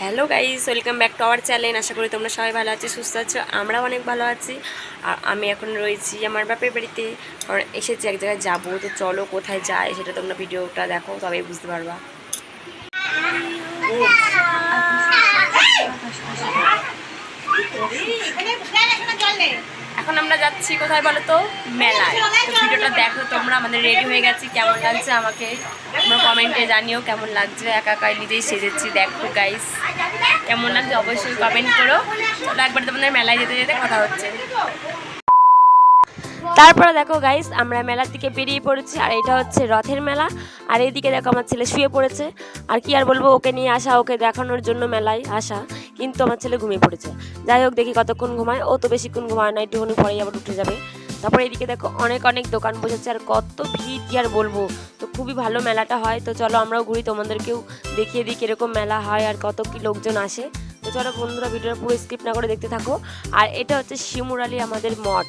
Hello guys welcome back to our channel. আশা করি তোমরা সবাই ভালো আছো, সুস্থ আছো। আমরাও অনেক ভালো আছি। আর আমি এখন রয়েছি আমার বাপের বাড়িতে। কারণ এসেছি এক জায়গায় যাব, তো চলো কোথায় যায় সেটা তোমরা ভিডিওটা দেখো, তবেই বুঝতে পারবা। এখন আমরা যাচ্ছি কোথায় বলো তো মেলায়। তো ভিডিওটা দেখো তোমরা, আমাদের রেডি হয়ে গেছি। কেমন লাগছে আমাকে? তোমরা কমেন্টে জানিও কেমন লাগছে। একা একাই নিজেই সেজেছি, দেখো গাইস কেমন লাগছে অবশ্যই কমেন্ট করো। চলো একবার তোমাদের মেলায় যেতে যেতে কথা হচ্ছে। তারপরে দেখো গাইস আমরা মেলার দিকে বেরিয়ে পড়েছি, আর এটা হচ্ছে রথের মেলা। আর এইদিকে দেখো, আমার ছেলে শুয়ে পড়েছে। আর কি আর বলব, ওকে নিয়ে আসা, ওকে দেখানোর জন্য মেলায় আসা। কিন্তু আমার ছেলে ঘুমিয়ে পড়েছে। যাই হোক, দেখি কতক্ষণ ঘুমায়। ও তো বেশিক্ষণ ঘুমায় না, একটুখানি পরেই আবার উঠে যাবে। তারপরে এদিকে দেখো, অনেক অনেক দোকান বসেছে, আর কত ভিড় কি আর বলব। তো খুবই ভালো মেলাটা হয়। তো চলো, আমরাও ঘুরি, তোমাদেরকেও দেখিয়ে দিই কীরকম মেলা হয় আর কত কি লোকজন আসে। তো চলো বন্ধুরা, ভিডিওটা পুরো স্কিপ না করে দেখতে থাকো। আর এটা হচ্ছে শিমুরালি আমাদের মঠ।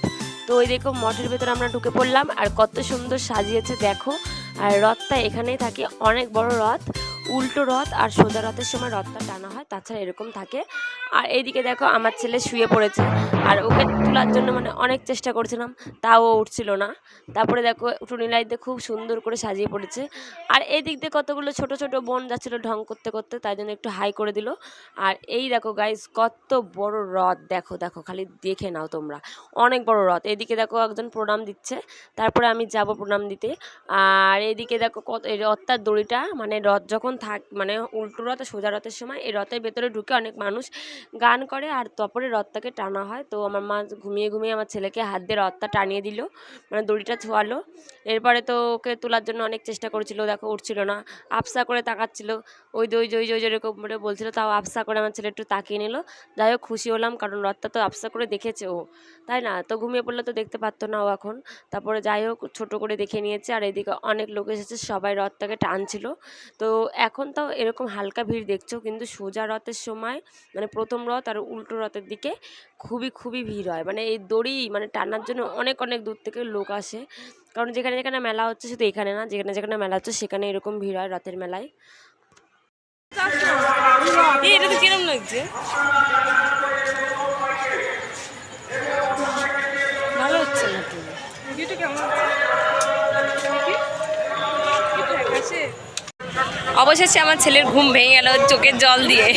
তো ওই দেখো মঠের ভেতরে আমরা ঢুকে পড়লাম আর কত সুন্দর সাজিয়েছে, দেখো। আর রথটা এখানেই থাকে, অনেক বড় রথ। উল্টো রথ আর সোজা রথের সময় রথটা টানা হয়, তাছাড়া এরকম থাকে। আর এইদিকে দেখো আমার ছেলে শুয়ে পড়েছে, আর ওকে তোলার জন্য মানে অনেক চেষ্টা করছিলাম, তাও উঠছিল না। তারপরে দেখো টুনি লাইট দিয়ে খুব সুন্দর করে সাজিয়ে পড়েছে। আর এই দিক দিয়ে কতগুলো ছোট ছোট বোন যাচ্ছিল ঢং করতে করতে, তাই জন্য একটু হাই করে দিল। আর এই দেখো গাইস কত বড় রথ, দেখো দেখো, খালি দেখে নাও তোমরা। অনেক বড় রথ। এদিকে দেখো একজন প্রণাম দিচ্ছে, তারপরে আমি যাব প্রণাম দিতে। আর এদিকে দেখো কত, এই রথটার দড়িটা মানে রথ যখন থাক মানে উল্টো রথ সোজা রথের সময় এই রথের ভেতরে ঢুকে অনেক মানুষ গান করে আর তারপরে রথটাকে টানা হয়। তো আমার মা ঘুমিয়ে ঘুমিয়ে আমার ছেলেকে হাত দিয়ে রথটা টানিয়ে দিল মানে দড়িটা ছোঁয়ালো। এরপরে তো ওকে তোলার জন্য অনেক চেষ্টা করেছিল, দেখো উঠছিল না আফসা করে তাকাচ্ছিল। ওই দই, জই জই যেরকম করে বলছিল, তাও আফসা করে আমার ছেলে একটু তাকিয়ে নিল। যাই হোক খুশি হলাম, কারণ রথটা তো আফসা করে দেখেছে ও, তাই না? তো ঘুমিয়ে পড়লে তো দেখতে পারতো না ও এখন। তারপরে যাই হোক ছোটো করে দেখে নিয়েছে, আর এদিকে অনেক লোক এসেছে, সবাই রথটাকে টানছিল। তো এখন তো এরকম হালকা ভিড় দেখছ, কিন্তু সোজা রথের সময় মানে প্রথম রথ আর উল্টো রথের দিকে খুবই খুবই ভিড় হয়। মানে এই দড়ি মানে টানার জন্য অনেক অনেক দূর থেকে লোক আসে। কারণ যেখানে যেখানে মেলা হচ্ছে শুধু এখানে না, যেখানে যেখানে মেলা হচ্ছে সেখানে এরকম ভিড় হয় রথের মেলায়। এটা তো কিরম লাগছে? অবশেষে আমার ছেলের ঘুম ভেঙে গেল চোখের জল দিয়ে।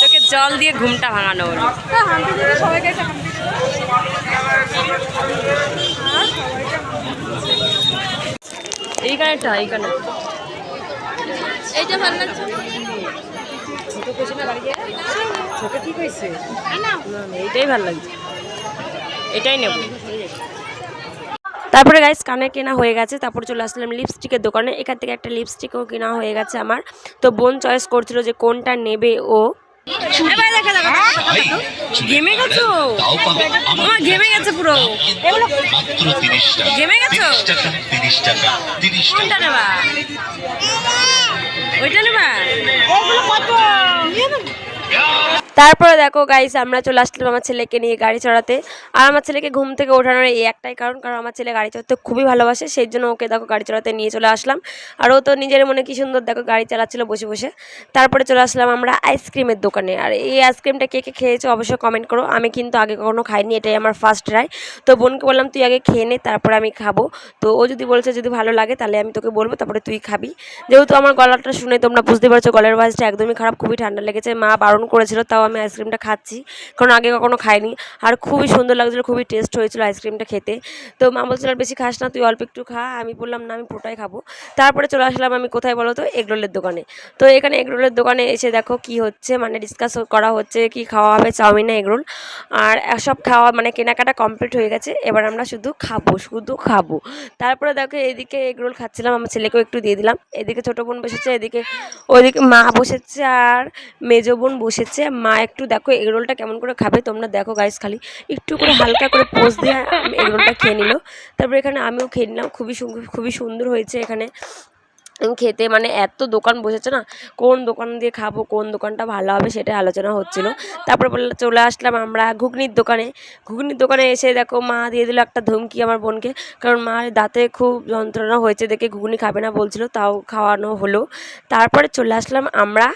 চোখের জল দিয়ে ঘুমটা ভাঙানো হলো। ঠিক হয়েছে না, এইটাই ভালো লাগছে। এটাই নেব। তারপরে গাইস কানে কেনা হয়ে গেছে। তারপর চলে আসলাম লিপস্টিকের দোকানে। এখান থেকে একটা লিপস্টিকও কেনা হয়ে গেছে আমার। তো বোন চয়েস করছিল যে কোনটা নেবে ও। ঘেমে গেছো? আমার ঘেমে গেছে? পুরো ঘেমে কোনটা নেবা? ওইটা নেবা। তারপরে দেখো গাইস আমরা চলে আসলাম আমার ছেলেকে নিয়ে গাড়ি চড়াতে। আর আমার ছেলেকে ঘুম থেকে ওঠানোর এই একটাই কারণ কারণ আমার ছেলে গাড়ি চড়াতে খুবই ভালোবাসে, সেই জন্য ওকে দেখো গাড়ি চড়াতে নিয়ে চলে আসলাম। আর ও তো নিজের মনে কি সুন্দর দেখো গাড়ি চালাচ্ছিল বসে বসে। তারপরে চলে আসলাম আমরা আইসক্রিমের দোকানে। আর এই আইসক্রিমটা কে কে খেয়েছো অবশ্যই কমেন্ট করো। আমি কিন্তু আগে কখনো খাইনি, এটাই আমার ফার্স্ট ট্রাই তো বোনকে বললাম, তুই আগে খেয়ে নে, তারপরে আমি খাব। তো ও যদি বলছে যদি ভালো লাগে, তাহলে আমি তোকে বলব, তারপরে তুই খাবি। যেহেতু আমার গলাটা শুনে তোমরা বুঝতে পারছ, গলার ভয়েসটা একদমই খারাপ, খুবই ঠান্ডা লেগেছে। মা বারণ করেছিল, তাও আমি আইসক্রিমটা খাচ্ছি। কারণ আগে কখনো খাইনি। আর খুবই সুন্দর লাগছিল, খুবই টেস্ট হয়েছিল আইসক্রিমটা খেতে। তো মা বলছিল, আর বেশি খাস না, তুই অল্প একটু খা। আমি বললাম, না, আমি পুরোটাই খাব। তারপরে চলে আসলাম আমি, কোথায় বলো তো? এগরোলের দোকানে। তো এখানে এগরোলের দোকানে এসে দেখো কি হচ্ছে মানে ডিসকাস করা হচ্ছে কি খাওয়া হবে, চাউমিন না এগরোল আর সব খাওয়া মানে কেনাকাটা কমপ্লিট হয়ে গেছে। এবার আমরা শুধু খাব শুধু খাব। তারপরে দেখো এদিকে এগরোল খাচ্ছিলাম, আমার ছেলেকেও একটু দিয়ে দিলাম। এদিকে ছোটো বোন বসেছে, এদিকে ওইদিকে মা বসেছে আর মেজো বোন বসেছে। মা একটু দেখো এগরোলটা কেমন করে খাবে, তোমরা দেখো গাইস খালি। একটু করে হালকা করে পোজ দিয়ে এগরোলটা খেয়ে নিল। তারপর এখানে আমিও খেয়ে নিলাম, খুবই খুবই সুন্দর হয়েছে এখানে। খেতে মানে এত দোকান বসেছে না, কোন দোকান দিয়ে খাব, কোন দোকানটা ভালো হবে সেটাই আলোচনা হচ্ছিল। তারপরে বললে চলে আসলাম আমরা ঘুগনির দোকানে। ঘুগনির দোকানে এসে দেখো মা দিয়ে দিল একটা ধমকি আমার বোনকে, কারণ মার দাঁতে খুব যন্ত্রণা হয়েছে দেখে ঘুগনি খাবে না বলছিল, তাও খাওয়ানো হলো। তারপরে চলে আসলাম আমরা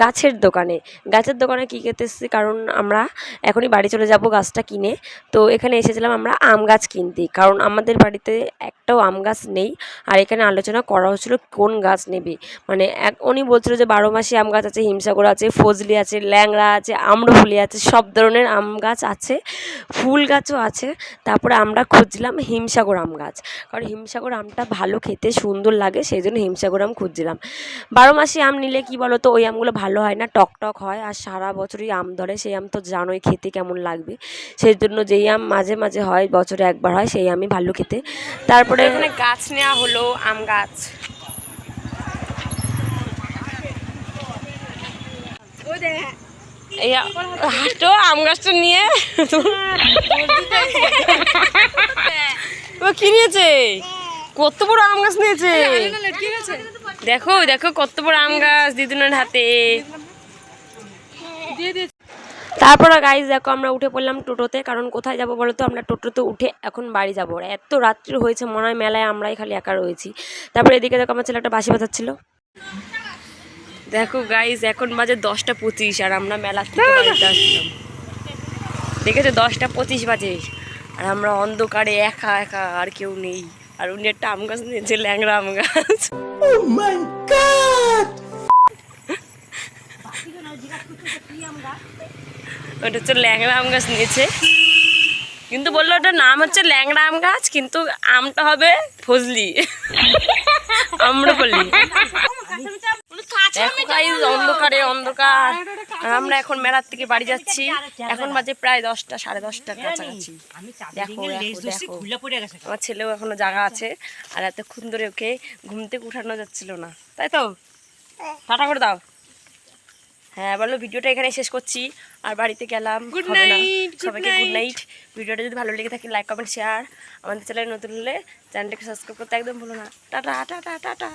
গাছের দোকানে। গাছের দোকানে কী খেতে এসেছি? কারণ আমরা এখনই বাড়ি চলে যাব গাছটা কিনে। তো এখানে এসেছিলাম আমরা আম গাছ কিনতে, কারণ আমাদের বাড়িতে একটাও আম গাছ নেই। আর এখানে আলোচনা করা হচ্ছিল কোন গাছ নেবে। মানে এক উনি বলছিল যে বারো মাসি আম গাছ আছে, হিমসাগর আছে, ফজলি আছে, ল্যাংড়া আছে, আম্রফুলি আছে, সব ধরনের আম গাছ আছে, ফুল গাছও আছে। তারপরে আমরা খুঁজছিলাম হিমসাগর আম গাছ। কারণ হিমসাগর আমটা ভালো খেতে সুন্দর লাগে সেই জন্য হিমসাগর আম খুঁজছিলাম। বারো মাসি আম নিলে কি বলো তো ওই আমগুলো ভালো হয় না, টক টক হয়, আর সারা বছরই আম ধরে। সেই আম তো জানোই খেতে কেমন লাগবে। সেই জন্য যেই আম মাঝে মাঝে হয়, বছরে একবার হয়, সেই আমই ভালো খেতে। তারপরে এখানে গাছ নেওয়া হলো, আম গাছ ওই দেখ এই আম গাছটা নিয়েছে? কত নিয়েছে? দেখো দেখো, কত বড় আম গাছ দিদুনের হাতে। তারপরে গাইজ দেখো, আমরা উঠে পড়লাম টোটোতে, কারণ কোথায় যাব বলো তো? আমরা টোটোতে উঠে এখন বাড়ি যাব। এত রাত্রি হয়েছে, মনে হয় মেলায় আমরাই খালি একা রয়েছি। তারপরে এদিকে দেখো, আমার ছেলে একটা বাসি বাজাচ্ছিল। দেখো গাইজ এখন বাজে দশটা পঁচিশ আর আমরা মেলা থেকে বাড়িতে আসলাম। দেখেছ দশটা পঁচিশ বাজে। আর আমরা অন্ধকারে একা একা আর কেউ নেই। আর উনি একটা আম গাছ নিয়েছে ল্যাংড়া আম গাছ। ওটা হচ্ছে ল্যাংড়া আম গাছ নিয়েছে। কিন্তু বলল ওটার নাম হচ্ছে ল্যাংড়া আম গাছ কিন্তু আমটা হবে ফজলি। আমরা guys, অন্ধকারে অন্ধকার। আমরা এখন মেলার থেকে বাড়ি যাচ্ছি। এখন বাজে প্রায় দশটা সাড়ে দশটার কাছাকাছি। দেখো আমার ছেলেও এখনও জায়গা আছে আর এতক্ষণ ধরে ওকে ঘুম থেকে উঠানো যাচ্ছিল না। তাই তো? টাটা করে দাও। হ্যাঁ বলো ভিডিওটা এখানে শেষ করছি। আর বাড়িতে গেলাম Good হবে না। night, good সবাইকে গুড নাইট ভিডিওটা যদি ভালো লেগে থাকে লাইক কমেন্ট শেয়ার আমাদের চ্যানেল নতুন হলে চ্যানেলটাকে সাবস্ক্রাইব করতে একদম ভুলো না। Tata tata tata.